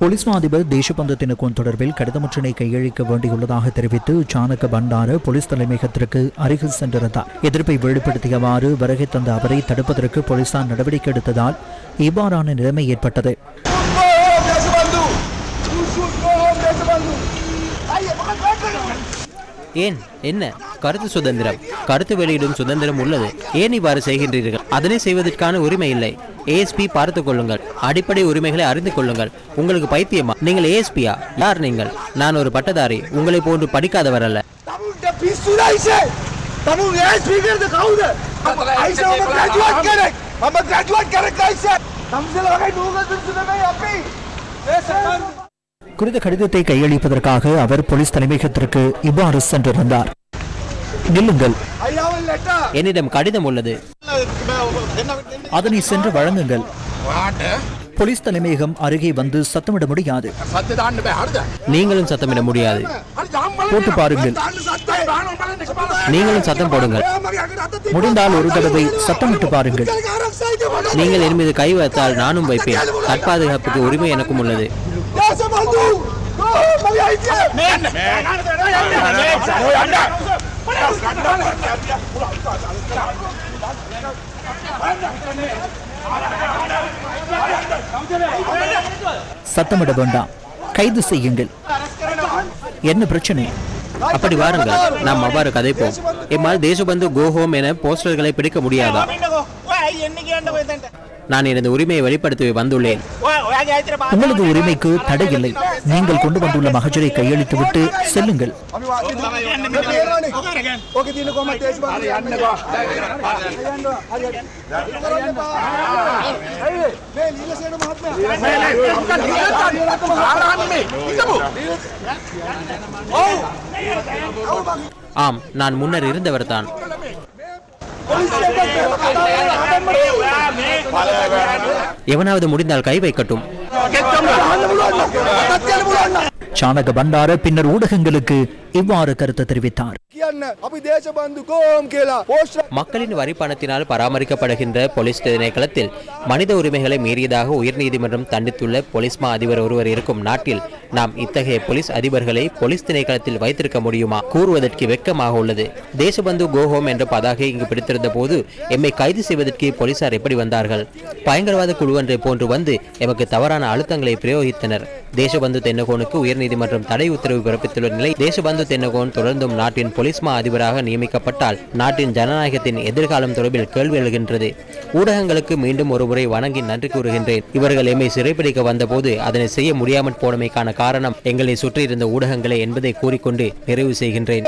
Police மா அதிபர் தேசபந்து தினகோன் தொடர்பில் கடிதமொன்றினை கையளிக்க வேண்டியுள்ளதாக தெரிவித்து சாணக்க பண்டார போலீஸ் தலைமையகத்திற்கு அருகில் சென்றிருந்தார். எதிர்ப்பை வெளிப்படுத்தியவாறு வருகை தந்த அவரை தடுப்பதற்கு போலீசார் நடவடிக்கை எடுத்ததால் இவ்வாறான நிலைமை ஏற்பட்டது. ஏன்? என்ன? கருத்து சுதந்திரம். கருத்து வெளியிடும் சுதந்திரம் உள்ளது. ஏன் இவ்வாறு செய்கின்றீர்கள்? அதனை செய்வதற்கான உரிமை இல்லை. ஏஎஸ்பி பார்த்து கொள்ளுங்கள். அடிப்படை உரிமைகளை அறிந்து கொள்ளுங்கள். உங்களுக்கு பைத்தியமா? நீங்கள் ஏஎஸ்பியா யார் நீங்கள்? நான் ஒரு பட்டதாரி. உங்களை போன்று படிக்காதவர் அல்ல. நம்ம கிராஜுவேட் கரெக்ட் ஐசா. நம்ம சில வகை நூறு சுனமே அப்பி. குறித்த கடிதத்தை கையளிப்பதற்காக அவர் போலீஸ் தலைமையகத்திற்கு இவ்வாறு சென்றிருந்தார் நில்லுங்கள். என்னிடம் கடிதம் உள்ளது. அதனை சென்று வழங்குங்கள். போலீஸ் தலைமையகம் அருகே வந்து சத்தமிட முடியாது நீங்களும் சத்தமிட முடியாது. போட்டு பாருங்கள். நீங்களும் சத்தம் போடுங்கள். முடிந்தால் ஒரு தடவை சத்தமிட்டு பாருங்கள். நீங்கள் என் மீது கை வைத்தால் நானும் வைப்பேன். தற்பாதுகாப்புக்கு உரிமை எனக்கும் உள்ளது. சத்தமிட வேண்டாம். கைது செய்யுங்கள். என்ன பிரச்சனை? அப்படி வாருங்கள். நாம் அவ்வாறு கதைப்போம். எம்மால் தேசபந்து கோ ஹோம் என போஸ்டர்களை பிடிக்க முடியாதா? நான் எனது உரிமையை வெளிப்படுத்தி வந்துள்ளேன். உங்களது உரிமைக்கு தடை இல்லை நீங்கள் கொண்டு வந்துள்ள மகஜரை கையளித்து செல்லுங்கள். ஆம் நான் முன்னர் இருந்தவர்தான் எவனாவது முடிந்தால் கை வைக்கட்டும். சாணக பண்டார பின்னர் ஊடகங்களுக்கு இவ்வாறு கருத்து தெரிவித்தார். மக்களின் வரி பணத்தினால் பராமரிக்கப்படுகின்ற போலீஸ் திணைக்களத்தில் மனித உரிமைகளை மீறியதாக உயர்நீதிமன்றம் தண்டித்துள்ள போலீஸ் மா அதிபர் ஒருவர் இருக்கும் நாட்டில் நாம் இத்தகைய போலீஸ் அதிபர்களை போலீஸ் திணைக்களத்தில் வைத்திருக்க முடியுமா? கூறுவதற்கு வெக்கமாக உள்ளது. தேசபந்து கோஹோம் என்ற பதாகை இங்கு பிடித்திருந்த போது எம்மை கைது செய்வதற்கு போலீசார் எப்படி வந்தார்கள்? பயங்கரவாத குழுவன்றை போன்று வந்து எமக்கு தவறான அழுத்தங்களை பிரயோகித்தனர். தேசபந்து தென்னகோனுக்கு உயர்நீதிமன்றம் தடை உத்தரவு பிறப்பித்துள்ள நிலை தேசபந்து தென்னகோன் தொடர்ந்தும் நாட்டின் பொலிஸ்மா அதிபராக நியமிக்கப்பட்டால் நாட்டின் ஜனநாயகத்தின் எதிர்காலம் தொடர்பில் கேள்வி எழுகின்றது. ஊடகங்களுக்கு மீண்டும் ஒருமுறை வணங்கி நன்றி கூறுகின்றேன். இவர்கள் எம்மை சிறைப்பிடிக்க வந்தபோது அதனை செய்ய முடியாமல் போனமைக்கான காரணம் எங்களை சுற்றியிருந்த ஊடகங்களே என்பதை கூறிக்கொண்டு நிறைவு செய்கின்றேன்.